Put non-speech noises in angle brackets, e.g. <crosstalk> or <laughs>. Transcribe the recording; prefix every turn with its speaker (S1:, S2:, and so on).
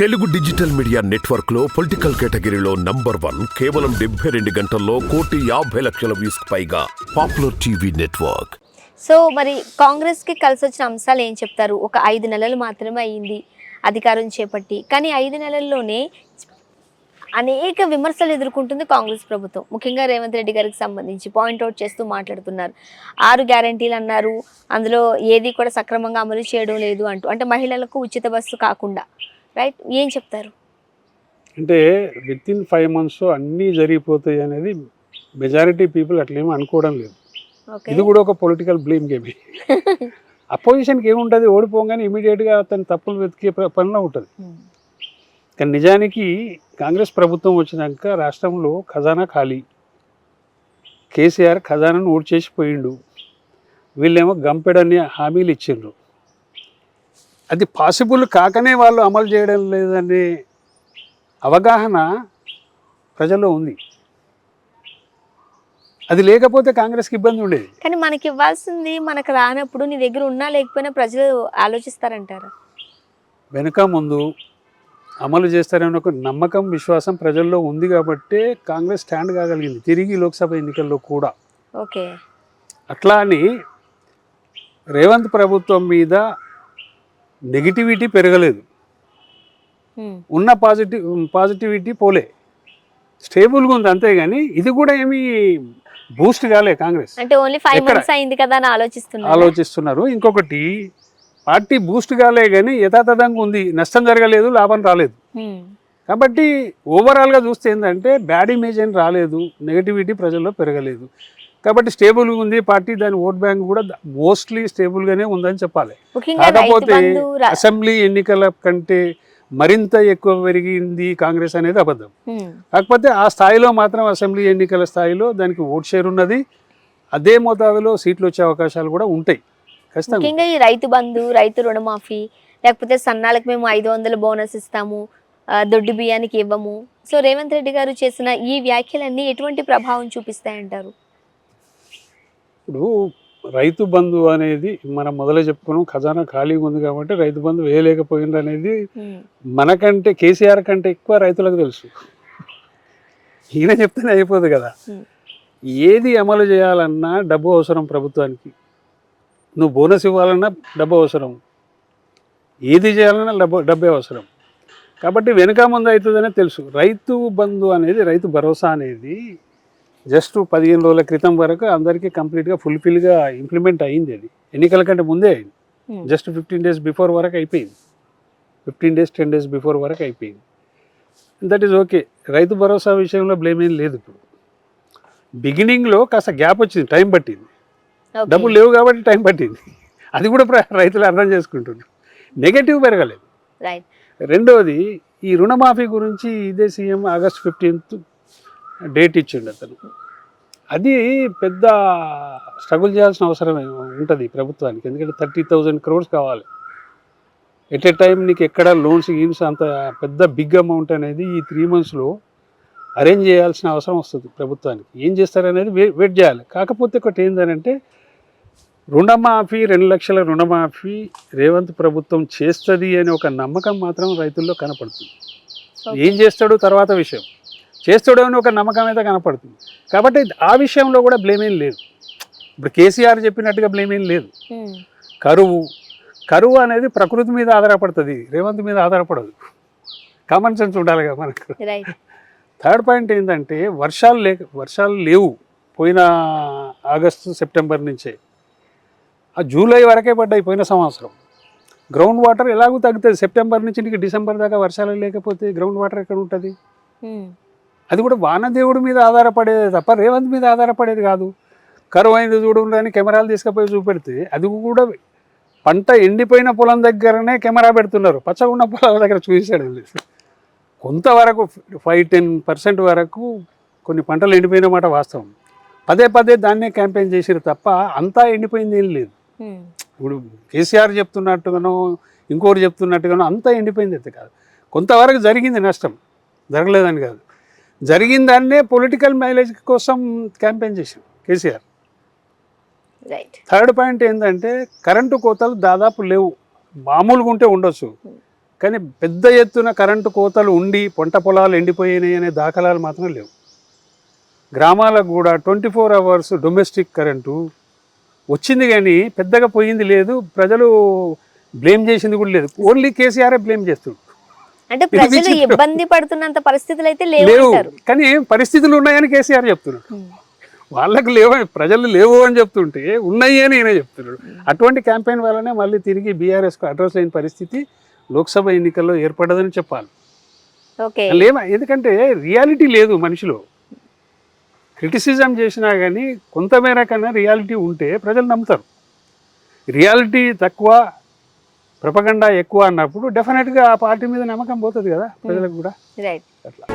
S1: Telugu digital media నెట్వర్క్లో political కేటగిరీలో number one కేవలం డెబ్బై రెండు గంటల్లో కోటి యాభై లక్షల వ్యూస్ పైగా పాపులర్ టీవీ నెట్వర్క్.
S2: సో మరి కాంగ్రెస్కి కలిసి వచ్చిన అంశాలు ఏం చెప్తారు? ఒక ఐదు నెలలు మాత్రమే అయ్యింది అధికారం చేపట్టి. కానీ ఐదు నెలల్లోనే అనేక విమర్శలు ఎదుర్కొంటుంది కాంగ్రెస్ ప్రభుత్వం. ముఖ్యంగా రేవంత్ రెడ్డి గారికి సంబంధించి పాయింట్అవుట్ చేస్తూ మాట్లాడుతున్నారు. ఆరు గ్యారంటీలు అన్నారు. అందులో ఏది కూడా సక్రమంగా అమలు చేయడం లేదు అంటూ. అంటే మహిళలకు ఉచిత బస్సు కాకుండా. రైట్? ఏం చెప్తారు?
S3: అంటే విత్ ఇన్ ఫైవ్ మంత్స్ అన్నీ జరిగిపోతాయి అనేది మెజారిటీ పీపుల్ అట్లేమీ అనుకోవడం లేదు. ఇది కూడా ఒక పొలిటికల్ బ్లేమ్ గేమ్ అపోజిషన్కి ఏముంటుంది? ఓడిపోగానే ఇమీడియట్గా అతని తప్పులు వెతికే పనిలో ఉంటుంది. కానీ నిజానికి కాంగ్రెస్ ప్రభుత్వం వచ్చినాక రాష్ట్రంలో ఖజానా ఖాళీ. కేసీఆర్ ఖజానాను ఊడ్చేసి పోయిండు. వీళ్ళేమో గంపెడని హామీలు ఇచ్చిండ్రు. అది పాసిబుల్ కాకనే వాళ్ళు అమలు చేయడం లేదనే అవగాహన ప్రజల్లో ఉంది. అది లేకపోతే కాంగ్రెస్కి ఇబ్బంది ఉండేది.
S2: కానీ మనకి ఇవ్వాల్సింది మనకు రానప్పుడు నీ దగ్గర ఉన్నా లేకపోయినా ప్రజలు ఆలోచిస్తారంటారా?
S3: వెనుక ముందు అమలు చేస్తారనే ఒక నమ్మకం విశ్వాసం ప్రజల్లో ఉంది కాబట్టి కాంగ్రెస్ స్టాండ్ కాగలిగింది. తిరిగి లోక్సభ ఎన్నికల్లో కూడా.
S2: ఓకే.
S3: అట్లా అని రేవంత్ ప్రభుత్వం మీద నెగిటివిటీ పెరగలేదు. ఉన్న పాజిటివ్ పాజిటివిటీ పోలే. స్టేబుల్గా ఉంది అంతేగాని ఇది కూడా ఏమీ బూస్ట్ కాలే కాంగ్రెస్.
S2: అంటే ఓన్లీ ఫైవ్? మంత్స్ అయింది కదా అని ఆలోచిస్తున్నారు.
S3: ఆలోచిస్తున్నారు. ఇంకొకటి పార్టీ బూస్ట్ కాలే కానీ యథాతథంగా ఉంది. నష్టం జరగలేదు లాభం రాలేదు. కాబట్టి ఓవరాల్గా చూస్తే ఏంటంటే బ్యాడ్ ఇమేజ్ అని రాలేదు. నెగటివిటీ ప్రజల్లో పెరగలేదు. కాబట్టి స్టేబుల్గా ఉంది పార్టీ దాని ఓట్ బ్యాంక్ కూడా మోస్ట్లీ స్టేబుల్గానే ఉందని చెప్పాలి. కాకపోతే అసెంబ్లీ ఎన్నికల కంటే మరింత ఎక్కువ పెరిగింది కాంగ్రెస్ అనేది అబద్ధం. కాకపోతే ఆ స్థాయిలో మాత్రం అసెంబ్లీ ఎన్నికల స్థాయిలో దానికి ఓట్ షేర్ ఉన్నది. అదే మోతాదులో సీట్లు వచ్చే అవకాశాలు కూడా ఉంటాయి. ఖచ్చితంగా.
S2: ముఖ్యంగా ఈ రైతు బంధు రైతు రుణమాఫీ లేకపోతే సన్నాలకు మేము ఐదు వందల బోనస్ ఇస్తాము దొడ్డు బియ్యానికి ఇవ్వము. సో రేవంత్ రెడ్డి గారు చేసిన ఈ వ్యాఖ్యలన్నీ ఎటువంటి ప్రభావం చూపిస్తాయంటారు?
S3: ఇప్పుడు రైతు బంధు అనేది మనం మొదలే చెప్పుకున్నాం ఖజానా ఖాళీగా ఉంది కాబట్టి రైతు బంధు వేయలేకపోయింది అనేది. మనకంటే కేసీఆర్ కంటే ఎక్కువ రైతులకు తెలుసు. ఈయన చెప్తేనే అయిపోదు కదా. ఏది అమలు చేయాలన్నా డబ్బు అవసరం ప్రభుత్వానికి. నువ్వు బోనస్ ఇవ్వాలన్నా డబ్బు అవసరం. ఏది చేయాలన్నా డబ్బు డబ్బే అవసరం. కాబట్టి వెనుక ముందు అవుతుందనే తెలుసు. రైతు బంధు అనేది రైతు భరోసా అనేది జస్ట్ పదిహేను రోజుల క్రితం వరకు అందరికీ కంప్లీట్గా ఫుల్ఫిల్గా ఇంప్లిమెంట్ అయ్యింది అది. ఎన్నికల కంటే ముందే అయింది.
S2: Hmm.
S3: Just fifteen days before వరకు అయిపోయింది. Fifteen days ten days before వరకు అయిపోయింది. That is okay. Rythu Bharosa విషయంలో బ్లేమ్ ఏం లేదు ఇప్పుడు. బిగినింగ్లో కాస్త గ్యాప్ వచ్చింది టైం పట్టింది. డబ్బులు లేవు కాబట్టి టైం పట్టింది. <laughs> అది కూడా రైతులు అర్థం చేసుకుంటున్నారు. నెగటివ్ పెరగలేదు. రెండవది ఈ రుణమాఫీ గురించి ఇదే సీఎం ఆగస్ట్ ఫిఫ్టీన్త్ డేట్ ఇచ్చిండు అతను. అది పెద్ద స్ట్రగుల్ చేయాల్సిన అవసరం ఉంటుంది ప్రభుత్వానికి. ఎందుకంటే థర్టీ థౌజండ్ క్రోర్స్ కావాలి. ఎట్ ఏ టైం నీకు ఎక్కడ లోన్స్ గీన్స్ అంత పెద్ద బిగ్ అమౌంట్ అనేది ఈ త్రీ మంత్స్లో అరేంజ్ చేయాల్సిన అవసరం వస్తుంది ప్రభుత్వానికి. ఏం చేస్తారనేది వెయిట్ చేయాలి. కాకపోతే ఒకటి ఏంటంటే రుణమాఫీ రెండు లక్షల రుణమాఫీ రేవంత్ ప్రభుత్వం చేస్తుంది అనే ఒక నమ్మకం మాత్రం రైతుల్లో కనపడుతుంది. ఏం చేస్తాడు తర్వాత విషయం. చేస్తాడు అని ఒక నమ్మకం అయితే కనపడుతుంది. కాబట్టి ఆ విషయంలో కూడా బ్లేమ్ ఏం లేదు. ఇప్పుడు కేసీఆర్ చెప్పినట్టుగా బ్లేమ్ ఏం లేదు. కరువు. కరువు అనేది ప్రకృతి మీద ఆధారపడుతుంది. రేవంత్ మీద ఆధారపడదు. కామన్ సెన్స్ ఉండాలి కదా మనకు. థర్డ్ పాయింట్ ఏంటంటే వర్షాలు లేక వర్షాలు లేవు. పోయిన ఆగస్టు సెప్టెంబర్ నుంచే. ఆ జూలై వరకే పడ్డాయి పోయిన సంవత్సరం. గ్రౌండ్ వాటర్ ఎలాగూ తగ్గుతుంది. సెప్టెంబర్ నుంచి డిసెంబర్ దాకా వర్షాలు లేకపోతే గ్రౌండ్ వాటర్ ఎక్కడ ఉంటుంది. అది కూడా వానదేవుడి మీద ఆధారపడేది తప్ప రేవంత్ మీద ఆధారపడేది కాదు. కరువు అయింది చూడండి అని కెమెరాలు తీసుకుపోయి చూపెడితే అది కూడా పంట ఎండిపోయిన పొలం దగ్గరనే కెమెరా పెడుతున్నారు. పచ్చగా ఉన్న పొలాల దగ్గర చూసాడు కొంతవరకు ఫైవ్ టెన్ పర్సెంట్ వరకు కొన్ని పంటలు ఎండిపోయిన మాట వాస్తవం. పదే పదే దాన్నే క్యాంపెయిన్ చేసిరు తప్ప అంతా ఎండిపోయింది ఏం లేదు. ఇప్పుడు కేసీఆర్ చెప్తున్నట్టుగానో ఇంకోటి చెప్తున్నట్టుగానో అంతా ఎండిపోయింది అయితే కాదు. కొంతవరకు జరిగింది నష్టం. జరగలేదని కాదు. జరిగిందాన్నే పొలిటికల్ మైలేజ్ కోసం క్యాంపెయిన్ చేశాం కేసీఆర్. థర్డ్ పాయింట్ ఏంటంటే కరెంటు కోతలు దాదాపు లేవు. మామూలుగా ఉంటే ఉండొచ్చు. కానీ పెద్ద ఎత్తున కరెంటు కోతలు ఉండి పంట పొలాలు ఎండిపోయినాయి అనే దాఖలాలు మాత్రం లేవు. గ్రామాలకు కూడా twenty four hours domestic current వచ్చింది కానీ పెద్దగా పోయింది లేదు. ప్రజలు బ్లేమ్ చేసింది కూడా లేదు. ఓన్లీ కేసీఆరే బ్లేమ్ చేస్తుంది
S2: అంటే ప్రజలు. ఇబ్బంది పడుతున్నంత పరిస్థితులు అయితే లేవు.
S3: కానీ పరిస్థితులు ఉన్నాయని కేసీఆర్ చెప్తున్నాడు. వాళ్ళకి లేవు ప్రజలు లేవు అని చెప్తుంటే ఉన్నాయి అని ఈయన చెప్తున్నాడు. అటువంటి క్యాంపెయిన్ వల్లనే మళ్ళీ తిరిగి బీఆర్ఎస్కు అడ్రస్ అయిన పరిస్థితి లోక్సభ ఎన్నికల్లో ఏర్పడదని చెప్పాలి. లేవా? ఎందుకంటే రియాలిటీ లేదు మనిషిలో. క్రిటిసిజం చేసినా కానీ కొంతమేర కన్నా రియాలిటీ ఉంటే ప్రజలు నమ్ముతారు. రియాలిటీ తక్కువ ప్రపగండా ఎక్కువ అన్నప్పుడు డెఫినెట్గా ఆ పార్టీ మీద నమ్మకం పోతుంది కదా ప్రజలకు కూడా.
S2: రైట్
S3: అట్లా.